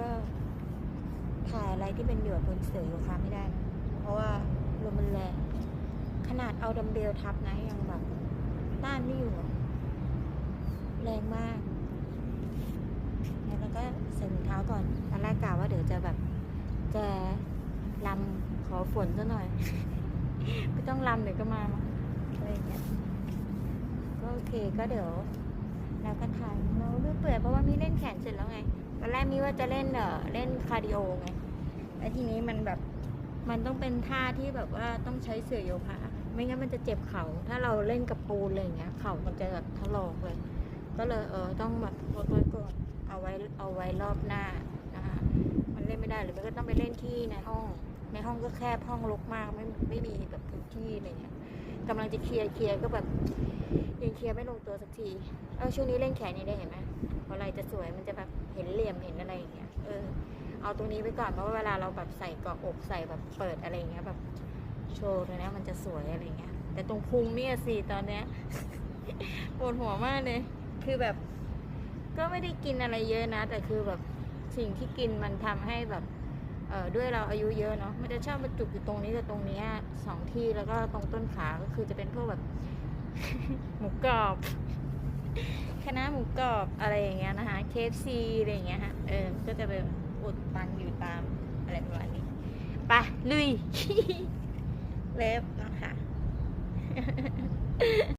ก็ถ่ายอะไรที่เป็นหยวดบนเสือโยคะไม่ได้ เพราะว่าลมมันแรงขนาดเอาดัมเบลทับนะยังแบบต้านไม่อยู่ แรงมาก แล้วก็ใส่รองเท้าก่อนตอนแรกกะว่าเดี๋ยวจะแบบ จะลำขอฝนซะหน่อยไม่ต้องลำเดี๋ยวก็มาอะไรอย่างเงี้ยก็โอเคก็เดี๋ยวเราก็ถ่ายเราเรื่อยเปื่อยเพราะว่ามีเล่นแขนเสร็จแล้วไง ตอนแรกมีว่าจะเล่นเออเล่นคาร์ดิโอไงแล้วทีนี้มันแบบมันต้องเป็นท่าที่แบบว่าต้องใช้เสื่อโยคะไม่งั้นมันจะเจ็บเข่าถ้าเราเล่นกับปูนอะไรอย่างเงี้ย เข่ามันจะแบบถลอกเลย ก็เลยเออต้องแบบลดไว้ก่อนเอาไว้เอาไว้รอบหน้านะคะมันเล่นไม่ได้หรือไม่ก็ต้องไปเล่นที่ในห้อง ในห้องก็แคบห้องรกมากไม่ไม่มีแบบพื้นที่อะไรเงี้ย กำลังจะเคลียร์เคลียร์ก็แบบยังเคลียร์ไม่ลงตัวสักทีเออช่วงนี้เล่นแขนนี่ได้เห็นไหมพออะไรจะสวยมันจะแบบเห็นเหลี่ยมเห็นอะไรอย่างเงี้ยเออเอาตรงนี้ไปก่อนเพราะว่าเวลาเราแบบใส่กาะอกใส่แบบเปิดอะไรเงี้ยแบบโชว์ตรงนี้มันจะสวยอะไรเงี้ย แต่ตรงพุงเนี่ยสิตอนเนี้ยปวดหัวมากเลย คือแบบ ก็ไม่ได้กินอะไรเยอะนะ แต่คือแบบสิ่งที่กินมันทำให้แบบ ด้วยเราอายุเยอะเนาะมันจะชอบมาจุกอยู่ตรงนี้กับตรงนี้สองที่แล้วก็ตรงต้นขาก็คือจะเป็นพวกแบบ หมูกรอบคณะหมูกรอบอะไรอย่างเงี้ยนะคะ KFC อะไรอย่างเงี้ยฮะเออก็จะไปอุดตันอยู่ตามอะไรประมาณนี้ไปลุยเล็บนะคะ